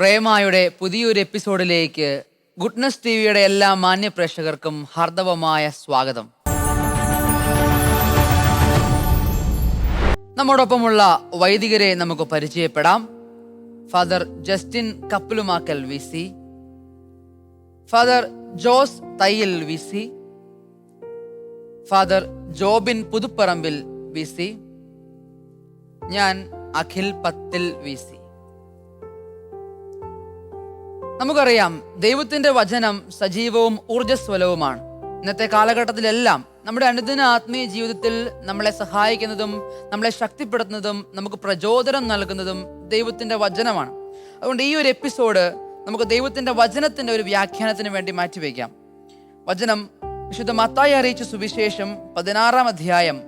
പ്രേമായുടെ പുതിയൊരു എപ്പിസോഡിലേക്ക് goodness T വിയുടെ എല്ലാ മാന്യ പ്രേക്ഷകർക്കും ഹാർദവമായ സ്വാഗതം. നമ്മോടൊപ്പമുള്ള വൈദികരെ നമുക്ക് പരിചയപ്പെടാം. Father Justin Kappalumakkal V C. Father Jose Thayyil V C. Father Jobin Puthuparambil V C. ഞാൻ അഖിൽ പത്തിൽ വി സി. നമുക്കറിയാം ദൈവത്തിന്റെ വചനം സജീവവും ഊർജസ്വലവുമാണ്. ഇന്നത്തെ കാലഘട്ടത്തിലെല്ലാം നമ്മുടെ അനുദിന ആത്മീയ ജീവിതത്തിൽ നമ്മളെ സഹായിക്കുന്നതും നമ്മളെ ശക്തിപ്പെടുത്തുന്നതും നമുക്ക് പ്രചോദനം നൽകുന്നതും ദൈവത്തിന്റെ വചനമാണ്. അതുകൊണ്ട് ഈ ഒരു എപ്പിസോഡ് നമുക്ക് ദൈവത്തിന്റെ വചനത്തിന്റെ ഒരു വ്യാഖ്യാനത്തിന് വേണ്ടി മാറ്റിവെക്കാം. വചനം വിശുദ്ധ മത്തായി അറിയിച്ച സുവിശേഷം പതിനാറാം അധ്യായം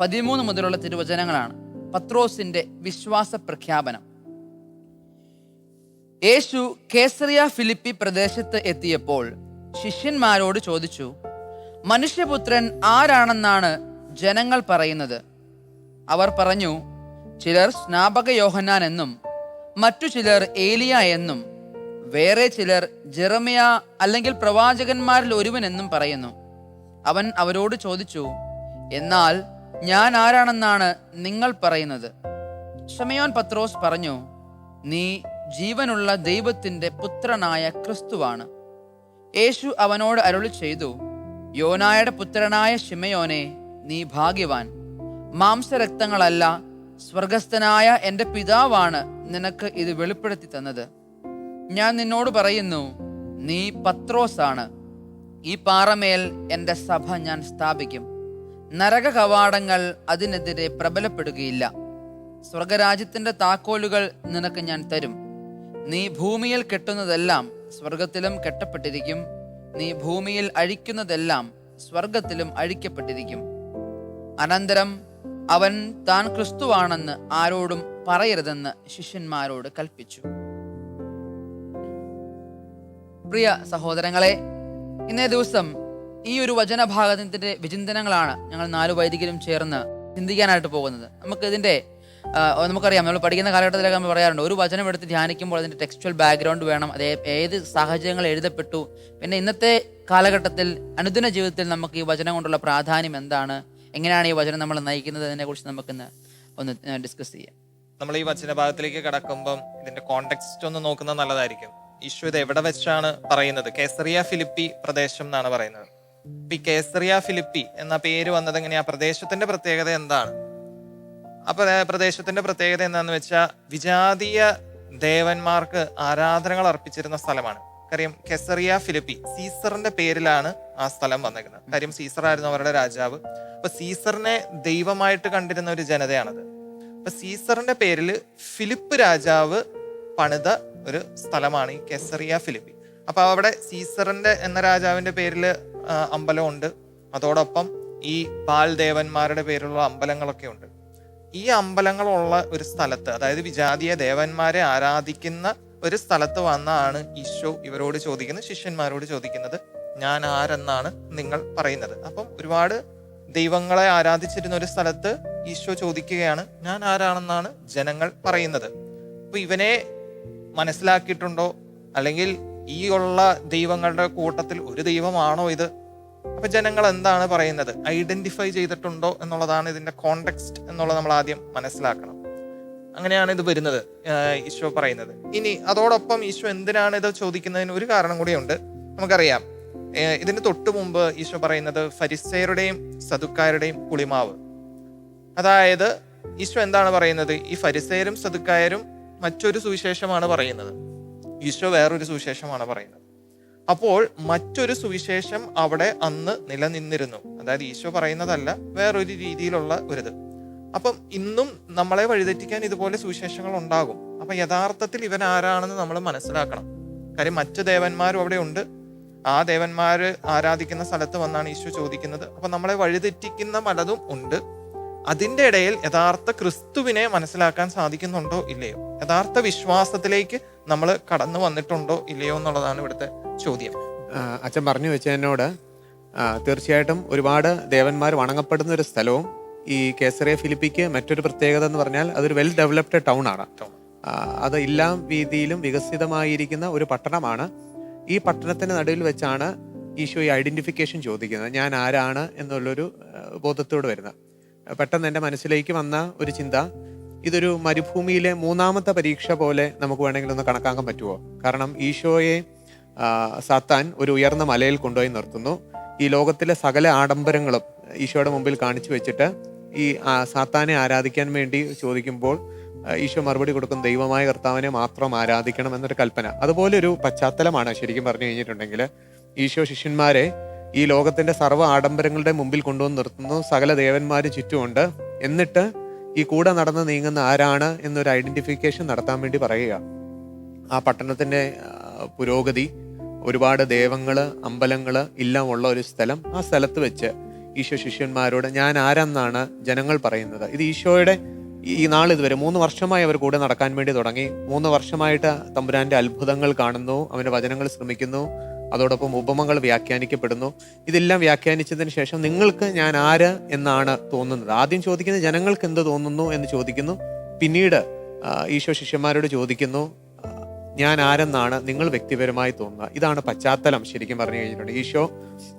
പതിമൂന്ന് മുതലുള്ള തിരുവചനങ്ങളാണ്. പത്രോസിന്റെ വിശ്വാസ പ്രഖ്യാപനം യേശു കേസറിയ ഫിലിപ്പി പ്രദേശത്ത് എത്തിയപ്പോൾ ശിഷ്യന്മാരോട് ചോദിച്ചു മനുഷ്യപുത്രൻ ആരാണെന്നാണ് ജനങ്ങൾ പറയുന്നത്? അവർ പറഞ്ഞു ചിലർ സ്നാപക യോഹന്നാൻ എന്നും മറ്റു ചിലർ ഏലിയ എന്നും വേറെ ചിലർ ജെറമിയ അല്ലെങ്കിൽ പ്രവാചകന്മാരിൽ ഒരുവൻ എന്നും പറയുന്നു. അവൻ അവരോട് ചോദിച്ചു എന്നാൽ ഞാൻ ആരാണെന്നാണ് നിങ്ങൾ പറയുന്നത്? ഷമയോൻ പത്രോസ് പറഞ്ഞു നീ ജീവനുള്ള ദൈവത്തിന്റെ പുത്രനായ ക്രിസ്തുവാണ്. യേശു അവനോട് അരുളി ചെയ്തു യോനായുടെ പുത്രനായ ഷിമയോനെ നീ ഭാഗ്യവാൻ. മാംസരക്തങ്ങളല്ല സ്വർഗസ്ഥനായ എന്റെ പിതാവാണ് നിനക്ക് ഇത് വെളിപ്പെടുത്തി തന്നത്. ഞാൻ നിന്നോട് പറയുന്നു നീ പത്രോസാണ്. ഈ പാറമേൽ എന്റെ സഭ ഞാൻ സ്ഥാപിക്കും. നരക കവാടങ്ങൾ അതിനെതിരെ പ്രബലപ്പെടുകയില്ല. സ്വർഗരാജ്യത്തിന്റെ താക്കോലുകൾ നിനക്ക് ഞാൻ തരും. നീ ഭൂമിയിൽ കെട്ടുന്നതെല്ലാം സ്വർഗത്തിലും കെട്ടപ്പെട്ടിരിക്കും. നീ ഭൂമിയിൽ അഴിക്കുന്നതെല്ലാം സ്വർഗത്തിലും അഴിക്കപ്പെട്ടിരിക്കും. അനന്തരം അവൻ താൻ ക്രിസ്തുവാണെന്ന് ആരോടും പറയരുതെന്ന് ശിഷ്യന്മാരോട് കൽപ്പിച്ചു. പ്രിയ സഹോദരങ്ങളെ ഇന്നേ ദിവസം ഈ ഒരു വചനഭാഗത്തിന്റെ വിചിന്തനങ്ങളാണ് ഞങ്ങൾ നാലു വൈദികരും ചേർന്ന് ചിന്തിക്കാനായിട്ട് പോകുന്നത്. നമുക്ക് ഇതിന്റെ നമുക്കറിയാം. നമ്മൾ പഠിക്കുന്ന കാലഘട്ടത്തിലൊക്കെ നമ്മൾ പറയാറുണ്ട് ഒരു വചനം എടുത്ത് ധ്യാനിക്കുമ്പോൾ അതിന്റെ ടെക്സ്ച്വൽ ബാക്ക്ഗ്രൗണ്ട് വേണം. അതേ ഏത് സാഹചര്യങ്ങൾ എഴുതപ്പെട്ടു. പിന്നെ ഇന്നത്തെ കാലഘട്ടത്തിൽ അനുദിന ജീവിതത്തിൽ നമുക്ക് ഈ വചനം കൊണ്ടുള്ള പ്രാധാന്യം എന്താണ്? എങ്ങനെയാണ് ഈ വചനം നമ്മൾ നയിക്കുന്നത്? അതിനെ കുറിച്ച് നമുക്കിന്ന് ഒന്ന് ഡിസ്കസ് ചെയ്യാം. നമ്മൾ ഈ വചനഭാഗത്തിലേക്ക് കടക്കുമ്പം ഇതിന്റെ കോണ്ടെക്സ്റ്റ് ഒന്ന് നോക്കുന്നത് നല്ലതായിരിക്കും. ഈശോ ഇത് എവിടെ വെച്ചാണ് പറയുന്നത്? കേസറിയ ഫിലിപ്പി പ്രദേശം എന്നാണ് പറയുന്നത്. ഈ കേസറിയ ഫിലിപ്പി എന്ന പേര് വന്നത് എങ്ങനെയാ? പ്രദേശത്തിന്റെ പ്രത്യേകത എന്താണ്? ആ പ്രദേശത്തിന്റെ പ്രത്യേകത എന്താന്ന് വെച്ചാൽ വിജാതീയ ദേവന്മാർക്ക് ആരാധനകൾ അർപ്പിച്ചിരുന്ന സ്ഥലമാണ്. കാര്യം കെസറിയ ഫിലിപ്പി സീസറിന്റെ പേരിലാണ് ആ സ്ഥലം വന്നേക്കുന്നത്. കാര്യം സീസർ ആയിരുന്നു അവരുടെ രാജാവ്. അപ്പൊ സീസറിനെ ദൈവമായിട്ട് കണ്ടിരുന്ന ഒരു ജനതയാണത്. അപ്പൊ സീസറിന്റെ പേരിൽ ഫിലിപ്പ് രാജാവ് പണിത ഒരു സ്ഥലമാണ് ഈ കെസറിയ ഫിലിപ്പി. അപ്പൊ അവിടെ സീസറിന്റെ എന്ന രാജാവിന്റെ പേരിൽ അമ്പലമുണ്ട് അതോടൊപ്പം ഈ പാൽ ദേവന്മാരുടെ പേരിലുള്ള അമ്പലങ്ങളൊക്കെ ഉണ്ട്. ഈ അമ്പലങ്ങളുള്ള ഒരു സ്ഥലത്ത് അതായത് വിജാതീയ ദേവന്മാരെ ആരാധിക്കുന്ന ഒരു സ്ഥലത്ത് വന്നാണ് ഈശോ ഇവരോട് ചോദിക്കുന്നത് ശിഷ്യന്മാരോട് ചോദിക്കുന്നത് ഞാൻ ആരെന്നാണ് നിങ്ങൾ പറയുന്നത്? അപ്പം ഒരുപാട് ദൈവങ്ങളെ ആരാധിച്ചിരുന്ന ഒരു സ്ഥലത്ത് ഈശോ ചോദിക്കുകയാണ് ഞാൻ ആരാണെന്നാണ് ജനങ്ങൾ പറയുന്നത്? അപ്പൊ ഇവനെ മനസ്സിലാക്കിയിട്ടുണ്ടോ? അല്ലെങ്കിൽ ഈ ഉള്ള ദൈവങ്ങളുടെ കൂട്ടത്തിൽ ഒരു ദൈവമാണോ ഇത്? അപ്പൊ ജനങ്ങൾ എന്താണ് പറയുന്നത്? ഐഡന്റിഫൈ ചെയ്തിട്ടുണ്ടോ എന്നുള്ളതാണ് ഇതിന്റെ കോണ്ടെക്സ്റ്റ് എന്നുള്ളത് നമ്മൾ ആദ്യം മനസ്സിലാക്കണം. അങ്ങനെയാണ് ഇത് വരുന്നത് ഈശോ പറയുന്നത്. ഇനി അതോടൊപ്പം ഈശോ എന്തിനാണ് ഇത് ചോദിക്കുന്നതിന് ഒരു കാരണം കൂടിയുണ്ട്. നമുക്കറിയാം ഇതിന് തൊട്ടു മുമ്പ് ഈശോ പറയുന്നത് ഫരിസേരുടെയും സതുക്കാരുടെയും പുളിമാവ് അതായത് ഈശോ എന്താണ് പറയുന്നത്? ഈ ഫരിസേരും സതുക്കായരും മറ്റൊരു സുവിശേഷമാണ് പറയുന്നത്. ഈശോ വേറൊരു സുവിശേഷമാണ് പറയുന്നത്. അപ്പോൾ മറ്റൊരു സുവിശേഷം അവിടെ അന്ന് നിലനിന്നിരുന്നു. അതായത് ഈശോ പറയുന്നതല്ല വേറൊരു രീതിയിലുള്ള ഒരിത്. അപ്പം ഇന്നും നമ്മളെ വഴിതെറ്റിക്കാൻ ഇതുപോലെ സുവിശേഷങ്ങൾ ഉണ്ടാകും. അപ്പം യഥാർത്ഥത്തിൽ ഇവൻ ആരാണെന്ന് നമ്മൾ മനസ്സിലാക്കണം. കാര്യം മറ്റ് ദേവന്മാരും അവിടെ ഉണ്ട്. ആ ദേവന്മാർ ആരാധിക്കുന്ന സ്ഥലത്ത് വന്നാണ് ഈശോ ചോദിക്കുന്നത്. അപ്പം നമ്മളെ വഴിതെറ്റിക്കുന്ന പലതും ഉണ്ട്. അതിന്റെ ഇടയിൽ യഥാർത്ഥ ക്രിസ്തുവിനെ മനസ്സിലാക്കാൻ സാധിക്കുന്നുണ്ടോ ഇല്ലയോ? യഥാർത്ഥ വിശ്വാസത്തിലേക്ക് നമ്മൾ കടന്നു വന്നിട്ടുണ്ടോ ഇല്ലയോ എന്നുള്ളതാണ് ഇവിടുത്തെ ചോദ്യം. അച്ഛൻ പറഞ്ഞു വെച്ചതിനോട് തീർച്ചയായിട്ടും ഒരുപാട് ദേവന്മാർ വണങ്ങപ്പെടുന്ന ഒരു സ്ഥലവും ഈ കേസറിയ ഫിലിപ്പിക്ക് മറ്റൊരു പ്രത്യേകത എന്ന് പറഞ്ഞാൽ അതൊരു വെൽ ഡെവലപ്ഡ് ടൗൺ ആണ്. അത് എല്ലാ രീതിയിലും വികസിതമായിരിക്കുന്ന ഒരു പട്ടണമാണ്. ഈ പട്ടണത്തിന്റെ നടുവിൽ വെച്ചാണ് ഈശോ ഈ ഐഡന്റിഫിക്കേഷൻ ചോദിക്കുന്നത്. ഞാൻ ആരാണ് എന്നുള്ളൊരു ബോധത്തോട് വരുന്നത്. പെട്ടെന്ന് എന്റെ മനസ്സിലേക്ക് വന്ന ഒരു ചിന്ത ഇതൊരു മരുഭൂമിയിലെ മൂന്നാമത്തെ പരീക്ഷ പോലെ നമുക്ക് വേണമെങ്കിൽ ഒന്ന് കണക്കാക്കാൻ പറ്റുമോ? കാരണം ഈശോയെ സാത്താൻ ഒരു ഉയർന്ന മലയിൽ കൊണ്ടുപോയി നിർത്തുന്നു. ഈ ലോകത്തിലെ സകല ആഡംബരങ്ങളും ഈശോയുടെ മുമ്പിൽ കാണിച്ചു വെച്ചിട്ട് ഈ സാത്താനെ ആരാധിക്കാൻ വേണ്ടി ചോദിക്കുമ്പോൾ ഈശോ മറുപടി കൊടുക്കും ദൈവമായ കർത്താവിനെ മാത്രം ആരാധിക്കണം എന്നൊരു കൽപ്പന. അതുപോലെ ഒരു പശ്ചാത്തലമാണ് ശരിക്കും പറഞ്ഞു കഴിഞ്ഞിട്ടുണ്ടെങ്കിൽ ഈശോ ശിഷ്യന്മാരെ ഈ ലോകത്തിന്റെ സർവ ആഡംബരങ്ങളുടെ മുമ്പിൽ കൊണ്ടുവന്ന് നിർത്തുന്നു. സകല ദേവന്മാർ ചുറ്റുമുണ്ട്. എന്നിട്ട് ഈ കൂടെ നടന്ന് നീങ്ങുന്ന ആരാണ് എന്നൊരു ഐഡന്റിഫിക്കേഷൻ നടത്താൻ വേണ്ടി പറയുക. ആ പട്ടണത്തിന്റെ പുരോഗതി ഒരുപാട് ദേവങ്ങൾ അമ്പലങ്ങൾ എല്ലാം ഉള്ള ഒരു സ്ഥലം ആ സ്ഥലത്ത് വെച്ച് ഈശോ ശിഷ്യന്മാരോട് ഞാൻ ആരെന്നാണ് ജനങ്ങൾ പറയുന്നത്. ഇത് ഈശോയുടെ ഈ നാൾ ഇതുവരെ മൂന്ന് വർഷമായി അവർ കൂടെ നടക്കാൻ വേണ്ടി തുടങ്ങി. മൂന്ന് വർഷമായിട്ട് തമ്പുരാന്റെ അത്ഭുതങ്ങൾ കാണുന്നു. അവന്റെ വചനങ്ങൾ ശ്രമിക്കുന്നു. അതോടൊപ്പം ഉപമകൾ വ്യാഖ്യാനിക്കപ്പെടുന്നു. ഇതെല്ലാം വ്യാഖ്യാനിച്ചതിന് ശേഷം നിങ്ങൾക്ക് ഞാൻ ആര് എന്നാണ് തോന്നുന്നത്. ആദ്യം ചോദിക്കുന്നത് ജനങ്ങൾക്ക് എന്ത് തോന്നുന്നു എന്ന് ചോദിക്കുന്നു. പിന്നീട് ഈശോ ശിഷ്യന്മാരോട് ചോദിക്കുന്നു ഞാൻ ആരെന്നാണ് നിങ്ങൾ വ്യക്തിപരമായി തോന്നുക. ഇതാണ് പശ്ചാത്തലം ശരിക്കും പറഞ്ഞു കഴിഞ്ഞിട്ടുണ്ട്. ഈശോ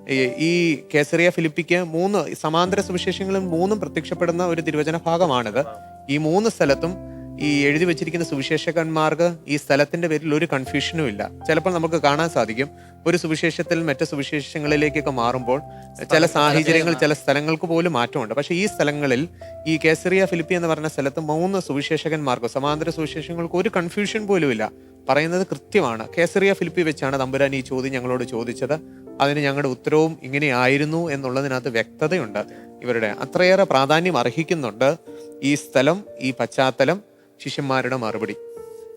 ഈ- കേസറിയ ഫിലിപ്പിക്ക് മൂന്ന് സമാന്തര സുവിശേഷങ്ങളിൽ മൂന്നും പ്രത്യക്ഷപ്പെടുന്ന ഒരു തിരുവചന ഭാഗമാണിത്. ഈ മൂന്ന് സ്ഥലത്തും ഈ എഴുതി വെച്ചിരിക്കുന്ന സുവിശേഷകന്മാർക്ക് ഈ സ്ഥലത്തിന്റെ പേരിൽ ഒരു കൺഫ്യൂഷനും ഇല്ല. ചിലപ്പോൾ നമുക്ക് കാണാൻ സാധിക്കും. ഒരു സുവിശേഷത്തിൽ മറ്റു സുവിശേഷങ്ങളിലേക്കൊക്കെ മാറുമ്പോൾ ചില സാഹചര്യങ്ങൾ ചില സ്ഥലങ്ങൾക്ക് പോലും മാറ്റമുണ്ട്. പക്ഷേ ഈ സ്ഥലങ്ങളിൽ ഈ കേസറിയ ഫിലിപ്പി എന്ന് പറഞ്ഞ സ്ഥലത്ത് മൂന്ന് സുവിശേഷകന്മാർക്ക് സമാന്തര സുവിശേഷങ്ങൾക്ക് ഒരു കൺഫ്യൂഷൻ പോലും ഇല്ല. പറയുന്നത് കൃത്യമാണ്. കേസറിയ ഫിലിപ്പി വെച്ചാണ് തമ്പുരാൻ ഈ ചോദ്യം ഞങ്ങളോട് ചോദിച്ചത്. അതിന് ഞങ്ങളുടെ ഉത്തരവും ഇങ്ങനെയായിരുന്നു എന്നുള്ളതിനകത്ത് വ്യക്തതയുണ്ട്. ഇവരുടെ അത്രയേറെ പ്രാധാന്യം അർഹിക്കുന്നുണ്ട്. ഈ സ്ഥലം ഈ പശ്ചാത്തലം ശിഷ്യന്മാരുടെ മറുപടി.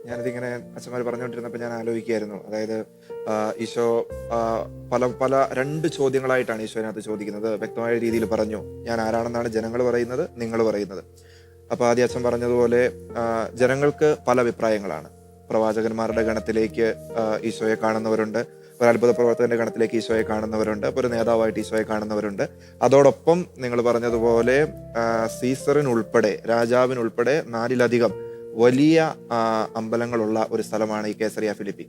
ഞാനിതിങ്ങനെ അച്ഛന്മാർ പറഞ്ഞുകൊണ്ടിരുന്നപ്പോൾ ഞാൻ ആലോചിക്കുകയായിരുന്നു. അതായത് ഈശോ പല പല രണ്ട് ചോദ്യങ്ങളായിട്ടാണ് ഈശോ അതിനകത്ത് ചോദിക്കുന്നത്. വ്യക്തമായ രീതിയിൽ പറഞ്ഞു. ഞാൻ ആരാണെന്നാണ് ജനങ്ങൾ പറയുന്നത് നിങ്ങൾ പറയുന്നത്. അപ്പൊ ആദ്യ അച്ഛൻ പറഞ്ഞതുപോലെ ജനങ്ങൾക്ക് പല അഭിപ്രായങ്ങളാണ്. പ്രവാചകന്മാരുടെ ഗണത്തിലേക്ക് ഈശോയെ കാണുന്നവരുണ്ട്. ഒരു അത്ഭുത പ്രവർത്തകന്റെ ഗണത്തിലേക്ക് ഈശോയെ കാണുന്നവരുണ്ട്. ഒരു നേതാവായിട്ട് ഈശോയെ കാണുന്നവരുണ്ട്. അതോടൊപ്പം നിങ്ങൾ പറഞ്ഞതുപോലെ സീസറിനുൾപ്പെടെ രാജാവിനുൾപ്പെടെ നാലിലധികം വലിയ അമ്പലങ്ങളുള്ള ഒരു സ്ഥലമാണ് ഈ കേസറിയ ഫിലിപ്പി.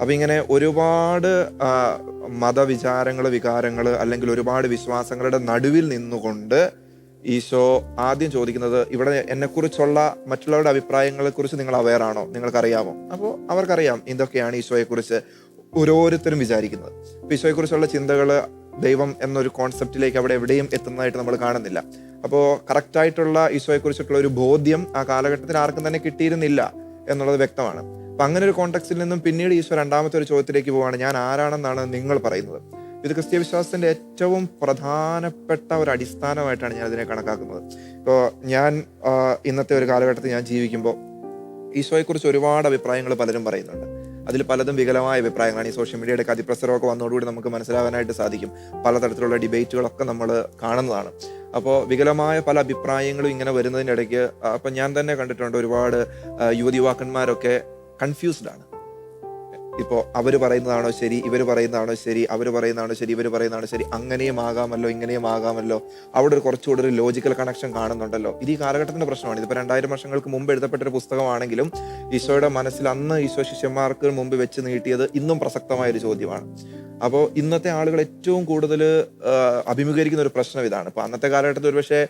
അപ്പം ഇങ്ങനെ ഒരുപാട് മതവിചാരങ്ങൾ വികാരങ്ങൾ അല്ലെങ്കിൽ ഒരുപാട് വിശ്വാസങ്ങളുടെ നടുവിൽ നിന്നുകൊണ്ട് ഈശോ ആദ്യം ചോദിക്കുന്നത് ഇവിടെ എന്നെക്കുറിച്ചുള്ള മറ്റുള്ളവരുടെ അഭിപ്രായങ്ങളെക്കുറിച്ച് നിങ്ങൾ അവെയർ ആണോ? നിങ്ങൾക്കറിയാമോ? അപ്പോൾ അവർക്കറിയാം ഇതൊക്കെയാണ് ഈശോയെക്കുറിച്ച് ഓരോരുത്തരും വിചാരിക്കുന്നത്. അപ്പോൾ ഈശോയെക്കുറിച്ചുള്ള ചിന്തകൾ ദൈവം എന്നൊരു കോൺസെപ്റ്റിലേക്ക് അവിടെ എവിടെയും എത്തുന്നതായിട്ട് നമ്മൾ കാണുന്നില്ല. അപ്പോൾ കറക്റ്റായിട്ടുള്ള ഈശോയെക്കുറിച്ചിട്ടുള്ള ഒരു ബോധ്യം ആ കാലഘട്ടത്തിൽ ആർക്കും തന്നെ കിട്ടിയിരുന്നില്ല എന്നുള്ളത് വ്യക്തമാണ്. അപ്പം അങ്ങനെ ഒരു കോണ്ടെക്സ്റ്റിൽ നിന്നും പിന്നീട് ഈശോ രണ്ടാമത്തെ ഒരു ചോദ്യത്തിലേക്ക് പോവുകയാണ് ഞാൻ ആരാണെന്നാണ് നിങ്ങൾ പറയുന്നത്? ഇത് ക്രിസ്ത്യ വിശ്വാസത്തിന്റെ ഏറ്റവും പ്രധാനപ്പെട്ട ഒരു അടിസ്ഥാനമായിട്ടാണ് ഞാൻ അതിനെ കണക്കാക്കുന്നത്. ഇപ്പോൾ ഞാൻ ഇന്നത്തെ ഒരു കാലഘട്ടത്തിൽ ഞാൻ ജീവിക്കുമ്പോൾ ഈശോയെക്കുറിച്ച് ഒരുപാട് അഭിപ്രായങ്ങൾ പലരും പറയുന്നുണ്ട്. അതിൽ പലതും വികലമായ അഭിപ്രായങ്ങളാണ്. ഈ സോഷ്യൽ മീഡിയയുടെ അതിപ്രസരമൊക്കെ വന്നതോടുകൂടി നമുക്ക് മനസ്സിലാവാനായിട്ട് സാധിക്കും. പലതരത്തിലുള്ള ഡിബേറ്റുകളൊക്കെ നമ്മൾ കാണുന്നതാണ്. അപ്പോൾ വികലമായ പല അഭിപ്രായങ്ങളും ഇങ്ങനെ വരുന്നതിന്റെ ഇടയ്ക്ക് അപ്പം ഞാൻ തന്നെ കണ്ടിട്ടുണ്ട് ഒരുപാട് യുവതി യുവാക്കന്മാരൊക്കെ കൺഫ്യൂസ്ഡ് ആണ്. ഇപ്പോൾ അവർ പറയുന്നതാണോ ശരി ഇവർ പറയുന്നതാണോ ശരി അവർ പറയുന്നതാണോ ശരി ഇവർ പറയുന്നതാണോ ശരി അങ്ങനെയും ആകാമല്ലോ ഇങ്ങനെയും ആകാമല്ലോ. അവിടെ ഒരു കുറച്ചുകൂടി ഒരു ലോജിക്കൽ കണക്ഷൻ കാണുന്നുണ്ടല്ലോ. ഇത് ഈ കാലഘട്ടത്തിന്റെ പ്രശ്നമാണ്. ഇതിപ്പോൾ രണ്ടായിരം വർഷങ്ങൾക്ക് മുമ്പ് എഴുതപ്പെട്ട ഒരു പുസ്തകമാണെങ്കിലും ഈശോയുടെ മനസ്സിൽ അന്ന് ഈശോ ശിഷ്യന്മാർക്ക് മുമ്പ് വെച്ച് നീട്ടിയത് ഇന്നും പ്രസക്തമായ ഒരു ചോദ്യമാണ്. അപ്പോൾ ഇന്നത്തെ ആളുകൾ ഏറ്റവും കൂടുതൽ അഭിമുഖീകരിക്കുന്ന ഒരു പ്രശ്നം ഇതാണ്. ഇപ്പോൾ അന്നത്തെ കാലഘട്ടത്തിൽ ഒരുപക്ഷെ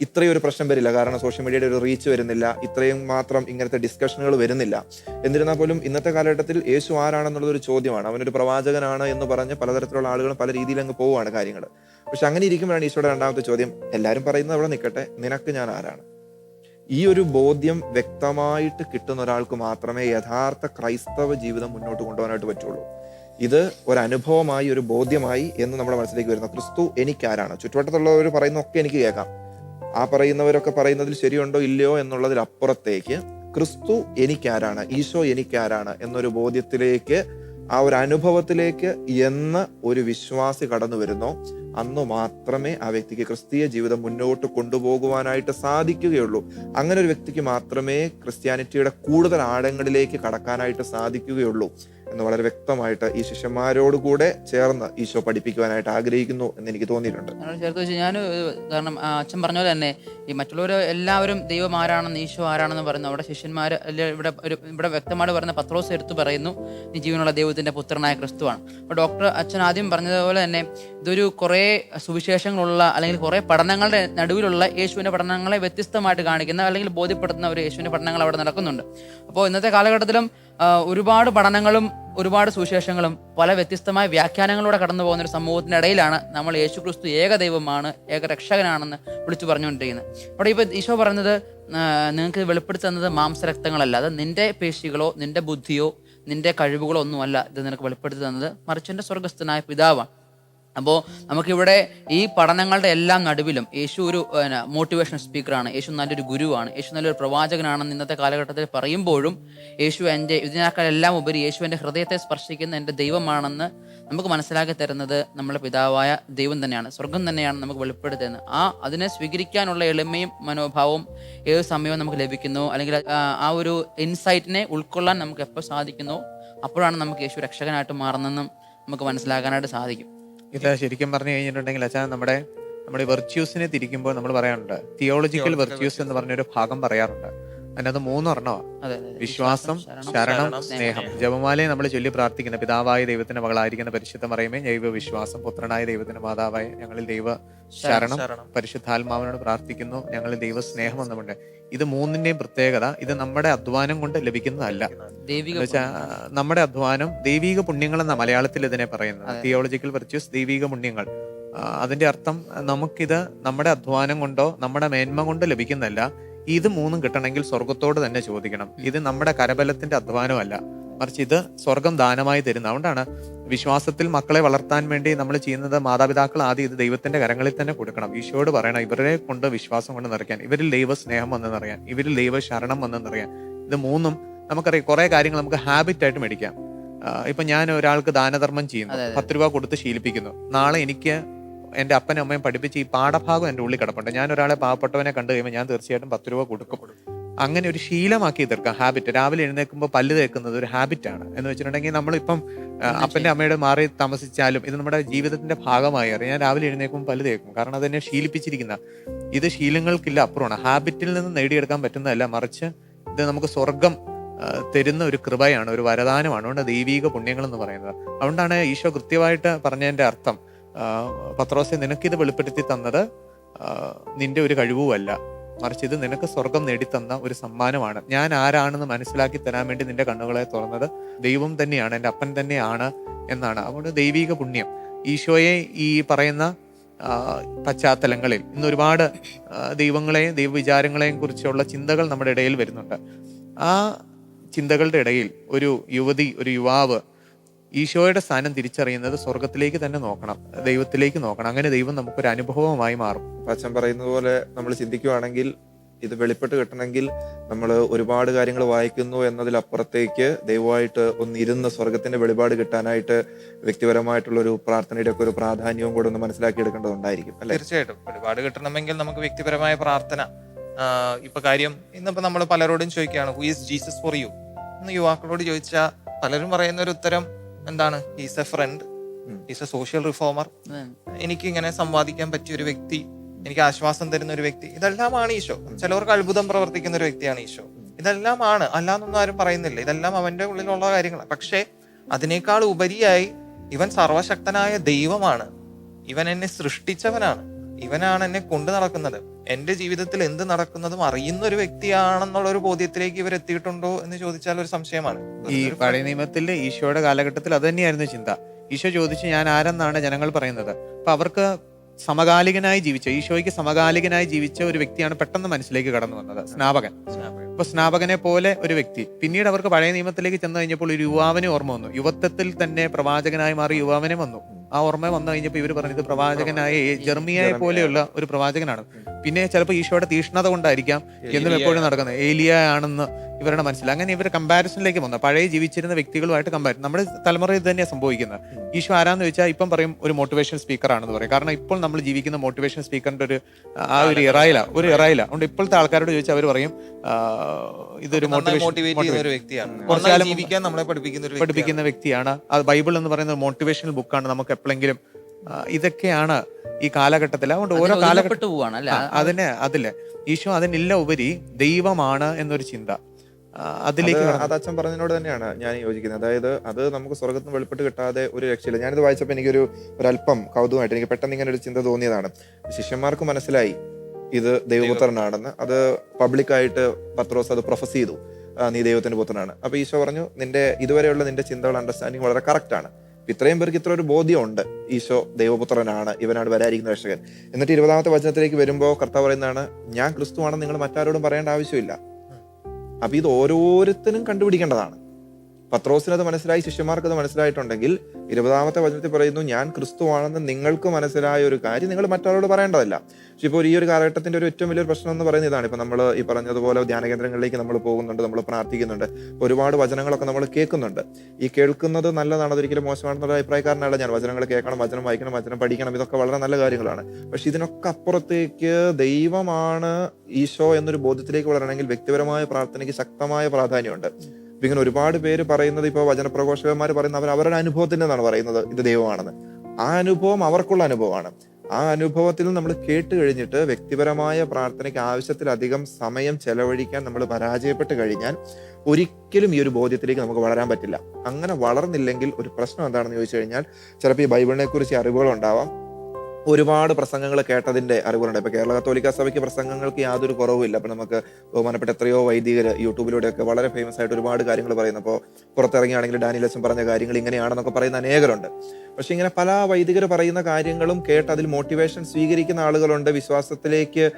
ഇത്രയും ഒരു പ്രശ്നം വരില്ല. കാരണം സോഷ്യൽ മീഡിയയുടെ ഒരു റീച്ച് വരുന്നില്ല. ഇത്രയും മാത്രം ഇങ്ങനത്തെ ഡിസ്കഷനുകൾ വരുന്നില്ല. എന്നിരുന്നാൽ പോലും ഇന്നത്തെ കാലഘട്ടത്തിൽ യേശു ആരാണെന്നുള്ളത് ഒരു ചോദ്യമാണ്. അവനൊരു പ്രവാചകനാണ് എന്ന് പറഞ്ഞ് പലതരത്തിലുള്ള ആളുകൾ പല രീതിയിൽ അങ്ങ് പോവുകയാണ് കാര്യങ്ങൾ. പക്ഷെ അങ്ങനെ ഇരിക്കുമ്പോഴാണ് ഈശോയുടെ രണ്ടാമത്തെ ചോദ്യം എല്ലാവരും പറയുന്നത് അവിടെ നിൽക്കട്ടെ നിനക്ക് ഞാൻ ആരാണ്? ഈ ഒരു ബോധ്യം വ്യക്തമായിട്ട് കിട്ടുന്ന ഒരാൾക്ക് മാത്രമേ യഥാർത്ഥ ക്രൈസ്തവ ജീവിതം മുന്നോട്ട് കൊണ്ടുപോകാനായിട്ട് പറ്റുള്ളൂ. ഇത് ഒരു അനുഭവമായി ഒരു ബോധ്യമായി എന്ന് നമ്മുടെ മനസ്സിലേക്ക് വരുന്ന. ക്രിസ്തു എനിക്കാരാണ്. ചുറ്റുവട്ടത്തുള്ളവർ പറയുന്നൊക്കെ എനിക്ക് കേൾക്കാം. ആ പറയുന്നവരൊക്കെ പറയുന്നതിൽ ശരിയുണ്ടോ ഇല്ലയോ എന്നുള്ളതിലപ്പുറത്തേക്ക് ക്രിസ്തു എനിക്കാരാണ് ഈശോ എനിക്കാരാണ് എന്നൊരു ബോധ്യത്തിലേക്ക് ആ ഒരു അനുഭവത്തിലേക്ക് എന്ന് ഒരു വിശ്വാസി കടന്നു വരുന്നോ. അന്ന് മാത്രമേ ആ വ്യക്തിക്ക് ക്രിസ്തീയ ജീവിതം മുന്നോട്ട് കൊണ്ടുപോകുവാനായിട്ട് സാധിക്കുകയുള്ളൂ. അങ്ങനെ ഒരു വ്യക്തിക്ക് മാത്രമേ ക്രിസ്ത്യാനിറ്റിയുടെ കൂടുതൽ ആഴങ്ങളിലേക്ക് കടക്കാനായിട്ട് സാധിക്കുകയുള്ളൂ. എന്ന് വളരെ വ്യക്തമായിട്ട് ഈ ശിഷ്യന്മാരോട് കൂടെ ചേർന്ന് ഈശോ പഠിപ്പിക്കുവാനായിട്ട് ആഗ്രഹിക്കുന്നു എന്ന് എനിക്ക് തോന്നിയിട്ടുണ്ട്. ചേർത്ത് വെച്ചാൽ ഞാൻ കാരണം അച്ഛൻ പറഞ്ഞ പോലെ തന്നെ ഈ മറ്റുള്ളവർ എല്ലാവരും ദൈവം ആരാണെന്ന് ഈശോ ആരാണെന്ന് പറയുന്നു. അവിടെ ശിഷ്യന്മാർ ഇവിടെ ഒരു ഇവിടെ വ്യക്തമായിട്ട് പറയുന്ന പത്രോസ് എടുത്ത് പറയുന്നു നീ ജീവനുള്ള ദൈവത്തിന്റെ പുത്രനായ ക്രിസ്തുവാണ്. അപ്പോൾ ഡോക്ടർ അച്ഛൻ ആദ്യം പറഞ്ഞതുപോലെ തന്നെ ഇതൊരു കുറേ സുവിശേഷങ്ങളുള്ള അല്ലെങ്കിൽ കുറേ പഠനങ്ങളുടെ നടുവിലുള്ള യേശുവിന്റെ പഠനങ്ങളെ വ്യത്യസ്തമായിട്ട് കാണിക്കുന്ന അല്ലെങ്കിൽ ബോധ്യപ്പെടുത്തുന്ന ഒരു യേശുവിന്റെ പഠനങ്ങൾ അവിടെ നടക്കുന്നുണ്ട്. അപ്പോൾ ഇന്നത്തെ കാലഘട്ടത്തിലും ഒരുപാട് പഠനങ്ങളും ഒരുപാട് സുവിശേഷങ്ങളും പല വ്യത്യസ്തമായ വ്യാഖ്യാനങ്ങളൂടെ കടന്നു പോകുന്ന ഒരു സമൂഹത്തിന്റെ ഇടയിലാണ് നമ്മൾ യേശു ക്രിസ്തു ഏകദൈവമാണ് ഏകരക്ഷകനാണെന്ന് വിളിച്ചു പറഞ്ഞുകൊണ്ടിരിക്കുന്നത്. അവിടെ ഇപ്പൊ ഈശോ പറഞ്ഞത് നിങ്ങൾക്ക് വെളിപ്പെടുത്തി തന്നത് മാംസരക്തങ്ങളല്ല. അത് നിന്റെ പേശികളോ നിന്റെ ബുദ്ധിയോ നിന്റെ കഴിവുകളോ ഒന്നുമല്ല. ഇത് നിനക്ക് വെളിപ്പെടുത്തി തന്നത് മറിച്ച് എന്റെ സ്വർഗസ്ഥനായ പിതാവാണ്. അപ്പോൾ നമുക്കിവിടെ ഈ പഠനങ്ങളുടെ എല്ലാം നടുവിലും യേശു ഒരു മോട്ടിവേഷൻ സ്പീക്കറാണ് യേശു നല്ലൊരു ഗുരുവാണ്. യേശു നല്ലൊരു പ്രവാചകനാണെന്ന് ഇന്നത്തെ കാലഘട്ടത്തിൽ പറയുമ്പോഴും യേശു എന്റെ ഇതിനേക്കാൾ എല്ലാം ഉപരി യേശു എന്റെ ഹൃദയത്തെ സ്പർശിക്കുന്ന എന്റെ ദൈവമാണെന്ന് നമുക്ക് മനസ്സിലാക്കി തരുന്നത് നമ്മുടെ പിതാവായ ദൈവം തന്നെയാണ്. സ്വർഗം തന്നെയാണ് നമുക്ക് വെളിപ്പെടുത്തുന്നത് ആ അതിനെ സ്വീകരിക്കാനുള്ള എളിമയും മനോഭാവവും ഏത് സമയവും നമുക്ക് ലഭിക്കുന്നു. അല്ലെങ്കിൽ ആ ഒരു ഇൻസൈറ്റിനെ ഉൾക്കൊള്ളാൻ നമുക്ക് എപ്പോൾ സാധിക്കുന്നു? അപ്പോഴാണ് നമുക്ക് യേശു രക്ഷകനായിട്ട് മാറുന്നതെന്നും നമുക്ക് മനസ്സിലാക്കാനായിട്ട് സാധിക്കും. ഇത് ശരിക്കും പറഞ്ഞു കഴിഞ്ഞിട്ടുണ്ടെങ്കിൽ അച്ഛാ നമ്മുടെ നമ്മുടെ വെർച്യൂസിനെ തിരിക്കുമ്പോൾ നമ്മൾ പറയാറുണ്ട്. തിയോളജിക്കൽ വെർച്യൂസ് എന്ന് പറഞ്ഞൊരു ഭാഗം പറയാറുണ്ട്. അതിനകത്ത് മൂന്നെണ്ണമാണ് വിശ്വാസം ശരണം സ്നേഹം. ജപമാലയെ നമ്മൾ ചൊല്ലി പ്രാർത്ഥിക്കുന്ന പിതാവായ ദൈവത്തിന്റെ മകളായിരിക്കുന്ന പരിശുദ്ധ മറിയമേ ജൈവ വിശ്വാസം പുത്രനായ ദൈവത്തിന്റെ മാതാവായ ഞങ്ങളിൽ ദൈവ ശരണം. പരിശുദ്ധാത്മാവിനോട് പ്രാർത്ഥിക്കുന്നു. ഞങ്ങളിൽ ദൈവ സ്നേഹം എന്നുമുണ്ട് ഇത് മൂന്നിന്റെയും പ്രത്യേകത ഇത് നമ്മുടെ അധ്വാനം കൊണ്ട് ലഭിക്കുന്നതല്ല. നമ്മുടെ അധ്വാനം ദൈവിക പുണ്യങ്ങൾ എന്ന മലയാളത്തിൽ ഇതിനെ പറയുന്നത്. തിയോളജിക്കൽ വെർച്യൂസ് ദൈവിക പുണ്യങ്ങൾ. അതിന്റെ അർത്ഥം നമുക്കിത് നമ്മുടെ അധ്വാനം കൊണ്ടോ നമ്മുടെ മേന്മ കൊണ്ടോ ലഭിക്കുന്നതല്ല. ഇത് മൂന്നും കിട്ടണമെങ്കിൽ സ്വർഗത്തോട് തന്നെ ചോദിക്കണം. ഇത് നമ്മുടെ കരബലത്തിന്റെ അധ്വാനമല്ല. മറിച്ച് ഇത് സ്വർഗം ദാനമായി തരുന്ന. അതുകൊണ്ടാണ് വിശ്വാസത്തിൽ മക്കളെ വളർത്താൻ വേണ്ടി നമ്മൾ ചെയ്യുന്നത് മാതാപിതാക്കൾ ആദ്യം ഇത് ദൈവത്തിന്റെ കരങ്ങളിൽ തന്നെ കൊടുക്കണം. ഈശോയോട് പറയണം ഇവരെ കൊണ്ട് വിശ്വാസം കൊണ്ട് നിറയ്ക്കാൻ ഇവരിൽ ദൈവ സ്നേഹം വന്നെന്നറിയാൻ ഇവരിൽ ദൈവ ശരണം വന്നെന്നറിയാൻ ഇത് മൂന്നും നമുക്കറിയാം കുറെ കാര്യങ്ങൾ നമുക്ക് ഹാബിറ്റ് ആയിട്ട് മേടിക്കാം ഇപ്പൊ ഞാൻ ഒരാൾക്ക് ദാനധർമ്മം ചെയ്യുന്നു പത്ത് രൂപ കൊടുത്ത് ശീലിപ്പിക്കുന്നു. നാളെ എനിക്ക് എന്റെ അപ്പനും അമ്മയും പഠിപ്പിച്ച് ഈ പാഠഭാഗം എന്റെ ഉള്ളിൽ കിടപ്പുണ്ട്. ഞാൻ ഒരാളെ പാവപ്പെട്ടവനെ കണ്ടു കഴിയുമ്പോൾ ഞാൻ തീർച്ചയായിട്ടും പത്ത് രൂപ കൊടുക്കും. അങ്ങനെ ഒരു ശീലമാക്കി തീർക്കാം. ഹാബിറ്റ് രാവിലെ എഴുന്നേൽക്കുമ്പോൾ പല്ല് തേക്കുന്നത് ഒരു ഹാബിറ്റാണ് എന്ന് വെച്ചിട്ടുണ്ടെങ്കിൽ നമ്മളിപ്പം അപ്പന്റെ അമ്മയുടെ മാറി താമസിച്ചാലും ഇത് നമ്മുടെ ജീവിതത്തിന്റെ ഭാഗമായി അറിയാം. ഞാൻ രാവിലെ എഴുന്നേൽക്കുമ്പോൾ പല്ല് തേക്കും. കാരണം അതെന്നെ ശീലിപ്പിച്ചിരിക്കുന്ന. ഇത് ശീലങ്ങൾക്കില്ല അപ്പുറമാണ്. ഹാബിറ്റിൽ നിന്ന് നേടിയെടുക്കാൻ പറ്റുന്നതല്ല. മറിച്ച് ഇത് നമുക്ക് സ്വർഗം തരുന്ന ഒരു കൃപയാണ് ഒരു വരദാനമാണ്. അതുകൊണ്ട് ദൈവീക പുണ്യങ്ങൾ എന്ന് പറയുന്നത്. അതുകൊണ്ടാണ് ഈശോ കൃത്യമായിട്ട് പറഞ്ഞതിന്റെ അർത്ഥം. പത്രോസെ നിനക്കിത് വെളിപ്പെടുത്തി തന്നത് നിന്റെ ഒരു കഴിവുമല്ല. മറിച്ച് ഇത് നിനക്ക് സ്വർഗം നേടിത്തന്ന ഒരു സമ്മാനമാണ്. ഞാൻ ആരാണെന്ന് മനസ്സിലാക്കി തരാൻ വേണ്ടി നിന്റെ കണ്ണുകളെ തുറന്നത് ദൈവം തന്നെയാണ് എന്റെ അപ്പൻ തന്നെയാണ് എന്നാണ്. അതുകൊണ്ട് ദൈവിക പുണ്യം. ഈശോയെ ഈ പറയുന്ന പശ്ചാത്തലങ്ങളിൽ ഇന്ന് ഒരുപാട് ദൈവങ്ങളെയും ദൈവവിചാരങ്ങളെയും കുറിച്ചുള്ള ചിന്തകൾ നമ്മുടെ ഇടയിൽ വരുന്നുണ്ട്. ആ ചിന്തകളുടെ ഇടയിൽ ഒരു യുവതി ഒരു യുവാവ് ഈശോയുടെ സ്ഥാനം തിരിച്ചറിയുന്നത് സ്വർഗത്തിലേക്ക് തന്നെ നോക്കണം ദൈവത്തിലേക്ക് നോക്കണം. അങ്ങനെ ദൈവം നമുക്കൊരു അനുഭവമായി മാറും. അച്ഛൻ പറയുന്നത് പോലെ നമ്മൾ ചിന്തിക്കുവാണെങ്കിൽ ഇത് വെളിപ്പെട്ട് കിട്ടണമെങ്കിൽ നമ്മൾ ഒരുപാട് കാര്യങ്ങൾ വായിക്കുന്നു എന്നതിലപ്പുറത്തേക്ക് ദൈവമായിട്ട് ഒന്ന് ഇരുന്ന് സ്വർഗത്തിന്റെ വെളിപാട് കിട്ടാനായിട്ട് വ്യക്തിപരമായിട്ടുള്ള ഒരു പ്രാർത്ഥനയുടെ ഒക്കെ ഒരു പ്രാധാന്യവും കൂടെ ഒന്ന് മനസ്സിലാക്കി എടുക്കേണ്ടതുണ്ടായിരിക്കും അല്ലെ? തീർച്ചയായിട്ടും. വെളിപാട് കിട്ടണമെങ്കിൽ നമുക്ക് വ്യക്തിപരമായ പ്രാർത്ഥന ഇപ്പൊ കാര്യം ഇന്നിപ്പോ നമ്മൾ പലരോടും ചോദിക്കുകയാണ് who is Jesus for you എന്ന് യുവാക്കളോട് ചോദിച്ചാൽ പലരും പറയുന്ന ഒരു ഉത്തരം എന്താണ്? Is a friend is a social reformer എനിക്ക് ഇങ്ങനെ സംവാദിക്കാൻ പറ്റിയ ഒരു വ്യക്തി എനിക്ക് ആശ്വാസം തരുന്ന ഒരു വ്യക്തി ഇതെല്ലാമാണ് ഈശോ. ചിലവർക്ക് അത്ഭുതം പ്രവർത്തിക്കുന്ന ഒരു വ്യക്തിയാണ് ഈശോ. ഇതെല്ലാമാണ്. അല്ലാന്നൊന്നും ആരും പറയുന്നില്ല. ഇതെല്ലാം അവന്റെ ഉള്ളിലുള്ള കാര്യങ്ങളാണ് പക്ഷേ അതിനേക്കാൾ ഉപരിയായി ഇവൻ സർവശക്തനായ ദൈവമാണ്. ഇവൻ എന്നെ സൃഷ്ടിച്ചവനാണ്. ഇവനാണ് എന്നെ കൊണ്ടു നടക്കുന്നത്. എന്റെ ജീവിതത്തിൽ എന്ത് നടക്കുന്നതും അറിയുന്ന ഒരു വ്യക്തിയാണെന്നുള്ള ഒരു ബോധ്യത്തിലേക്ക് ഇവർ എത്തിയിട്ടുണ്ടോ എന്ന് ചോദിച്ചാൽ ഒരു സംശയമാണ്. ഈ പഴയ നിയമത്തിൽ ഈശോയുടെ കാലഘട്ടത്തിൽ അത് തന്നെയായിരുന്നു ചിന്ത. ഈശോ ചോദിച്ചു ഞാൻ ആരെന്നാണ് ജനങ്ങൾ പറയുന്നത്? അപ്പൊ അവർക്ക് സമകാലികനായി ജീവിച്ച ഈശോയ്ക്ക് സമകാലികനായി ജീവിച്ച ഒരു വ്യക്തിയാണ് പെട്ടെന്ന് മനസ്സിലേക്ക് കടന്നു വന്നത് സ്നാപകൻ. അപ്പൊ സ്നാപകനെ പോലെ ഒരു വ്യക്തി. പിന്നീട് അവർക്ക് പഴയ നിയമത്തിലേക്ക് ചെന്ന് കഴിഞ്ഞപ്പോൾ ഒരു യുവാവിനെ ഓർമ്മ വന്നു. യുവത്വത്തിൽ തന്നെ പ്രവാചകനായി മാറി യുവാവിനെ വന്നു. ആ ഓർമ്മ വന്നു കഴിഞ്ഞപ്പോൾ ഇവർ പറഞ്ഞത് പ്രവാചകനായ ഏ- പോലെയുള്ള ഒരു പ്രവാചകനാണ്. പിന്നെ ചിലപ്പോൾ ഈശോയുടെ തീഷ്ണത കൊണ്ടായിരിക്കാം എന്നും എപ്പോഴും നടക്കുന്നത്. ഏലിയ ആണെന്ന് ഇവരുടെ മനസ്സിൽ. അങ്ങനെ ഇവർ കമ്പാരിസണിലേക്ക് വന്നു. പഴയ ജീവിച്ചിരുന്ന വ്യക്തികളുമായിട്ട് കമ്പാരി നമ്മുടെ തലമുറയിൽ ഇത് തന്നെയാണ് സംഭവിക്കുന്നത്. ഈശോ ആരാന്ന് ചോദിച്ചാൽ ഇപ്പം പറയും ഒരു മോട്ടിവേഷൻ സ്പീക്കർ ആണെന്ന് പറയും. കാരണം ഇപ്പോൾ നമ്മൾ ജീവിക്കുന്ന മോട്ടിവേഷൻ സ്പീക്കറിന്റെ ഒരു ആ ഒരു ഇറയില ഒരു ഇറയില. അതുകൊണ്ട് ഇപ്പോഴത്തെ ആൾക്കാരോട് ചോദിച്ചാൽ അവർ പറയും ഇതൊരു മോട്ടിവേഷൻ. പഠിപ്പിക്കുന്ന വ്യക്തിയാണ്. അത് ബൈബിൾ എന്ന് പറയുന്ന മോട്ടിവേഷണൽ ബുക്കാണ് നമുക്ക് എപ്പോഴെങ്കിലും ഇതൊക്കെയാണ് ഈ കാലഘട്ടത്തിൽ അതുകൊണ്ട് ഓരോ കാലഘട്ടം അതിന് അതിൽ. ഈശോ അതിനില്ല ഉപരി ദൈവമാണ് എന്നൊരു ചിന്ത. അതിലേക്ക് അത്. അച്ഛൻ പറഞ്ഞതിനോട് തന്നെയാണ് ഞാൻ യോജിക്കുന്നത്. അതായത് അത് നമുക്ക് സ്വർഗത്തിന് വെളിപ്പെട്ട് കിട്ടാതെ ഒരു രക്ഷയില്ല. ഞാനിത് വായിച്ചപ്പോൾ എനിക്കൊരു ഒരല്പം കൗതുകമായിട്ട് എനിക്ക് പെട്ടെന്ന് ഇങ്ങനെ ഒരു ചിന്ത തോന്നിയതാണ്. ശിഷ്യന്മാർക്ക് മനസ്സിലായി ഇത് ദൈവപുത്രനാണെന്ന്. അത് പബ്ലിക്കായിട്ട് പത്രോസ് അത് പ്രൊഫസ് ചെയ്തു. നീ ദൈവത്തിന്റെ പുത്രനാണ്. അപ്പൊ ഈശോ പറഞ്ഞു നിന്റെ ഇതുവരെയുള്ള നിന്റെ ചിന്തകൾ അണ്ടർസ്റ്റാൻഡിങ് വളരെ കറക്റ്റ് ആണ്. ഇത്രയും പേർക്ക് ഇത്ര ഒരു ബോധ്യമുണ്ട്. ഈശോ ദൈവപുത്രനാണ്. ഇവനാണ് വരായിരിക്കുന്ന രക്ഷകൻ. എന്നിട്ട് ഇരുപതാമത്തെ വചനത്തിലേക്ക് വരുമ്പോൾ കർത്താവ് പറയുന്നതാണ് ഞാൻ ക്രിസ്തുവാണെന്ന് നിങ്ങൾ മറ്റാരോടും പറയേണ്ട ആവശ്യമില്ല. അപ്പൊ ഇത് ഓരോരുത്തരും കണ്ടുപിടിക്കേണ്ടതാണ്. പത്രോസിനത് മനസ്സിലായി ശിഷ്യന്മാർക്ക് അത് മനസ്സിലായിട്ടുണ്ടെങ്കിൽ ഇരുപതാമത്തെ വചനത്തിൽ പറയുന്നു ഞാൻ ക്രിസ്തുവാണെന്ന് നിങ്ങൾക്ക് മനസ്സിലായ ഒരു കാര്യം നിങ്ങൾ മറ്റൊരാളോട് പറയേണ്ടതല്ല. പക്ഷെ ഇപ്പോൾ ഈ ഒരു കാലഘട്ടത്തിന്റെ ഒരു ഏറ്റവും വലിയൊരു പ്രശ്നം എന്ന് പറയുന്നത് ഇതാണ്. ഇപ്പൊ നമ്മൾ ഈ പറഞ്ഞതുപോലെ ധ്യാന കേന്ദ്രങ്ങളിലേക്ക് നമ്മൾ പോകുന്നുണ്ട് നമ്മൾ പ്രാർത്ഥിക്കുന്നുണ്ട് ഒരുപാട് വചനങ്ങളൊക്കെ നമ്മൾ കേൾക്കുന്നുണ്ട്. ഈ കേൾക്കുന്നത് നല്ലതാണ്? അതൊരിക്കലും മോശമാണെന്നുള്ള അഭിപ്രായക്കാരനല്ല ഞാൻ. വചനങ്ങൾ കേൾക്കണം വചനം വായിക്കണം വചനം പഠിക്കണം ഇതൊക്കെ വളരെ നല്ല കാര്യങ്ങളാണ്. പക്ഷെ ഇതിനൊക്കെ അപ്പുറത്തേക്ക് ദൈവമാണ് ഈശോ എന്നൊരു ബോധ്യത്തിലേക്ക് വളരണമെങ്കിൽ വ്യക്തിപരമായ പ്രാർത്ഥനയ്ക്ക് ശക്തമായ പ്രാധാന്യമുണ്ട്. ഇങ്ങനെ ഒരുപാട് പേര് പറയുന്നത് ഇപ്പൊ വചനപ്രഘോഷകന്മാർ പറയുന്നത് അവർ അവരുടെ അനുഭവത്തിൽ നിന്നാണ് പറയുന്നത് ഇത് ദൈവമാണെന്ന്. ആ അനുഭവം അവർക്കുള്ള അനുഭവമാണ്. ആ അനുഭവത്തിൽ നമ്മൾ കേട്ട് കഴിഞ്ഞിട്ട് വ്യക്തിപരമായ പ്രാർത്ഥനയ്ക്ക് ആവശ്യത്തിലധികം സമയം ചെലവഴിക്കാൻ നമ്മൾ പരാജയപ്പെട്ട് കഴിഞ്ഞാൽ ഒരിക്കലും ഈ ഒരു ബോധ്യത്തിലേക്ക് നമുക്ക് വളരാൻ പറ്റില്ല. അങ്ങനെ വളർന്നില്ലെങ്കിൽ ഒരു പ്രശ്നം എന്താണെന്ന് ചോദിച്ചു കഴിഞ്ഞാൽ ചിലപ്പോൾ ഈ ബൈബിളിനെ കുറിച്ച് അറിവുകൾ ഉണ്ടാവാം. ഒരുപാട് പ്രസംഗങ്ങൾ കേട്ടതിന്റെ അറിവുകളുണ്ട്. ഇപ്പോൾ കേരള കത്തോലിക്ക സഭയ്ക്ക് പ്രസംഗങ്ങൾക്ക് യാതൊരു കുറവുമില്ല. അപ്പോൾ നമുക്ക് ബഹുമാനപ്പെട്ട എത്രയോ വൈദികർ യൂട്യൂബിലൂടെയൊക്കെ വളരെ ഫേമസ് ആയിട്ട് ഒരുപാട് കാര്യങ്ങൾ പറയുന്നു. അപ്പോൾ പുറത്തിറങ്ങിയാണെങ്കിൽ ഡാനിയൽ അച്ഛൻ പറഞ്ഞ കാര്യങ്ങൾ ഇങ്ങനെയാണെന്നൊക്കെ പറയുന്ന അനേകരുണ്ട്. പക്ഷെ ഇങ്ങനെ പല വൈദികർ പറയുന്ന കാര്യങ്ങളും കേട്ട് അതിൽ മോട്ടിവേഷൻ സ്വീകരിക്കുന്ന ആളുകളുണ്ട്. വിശ്വാസത്തിലേക്ക്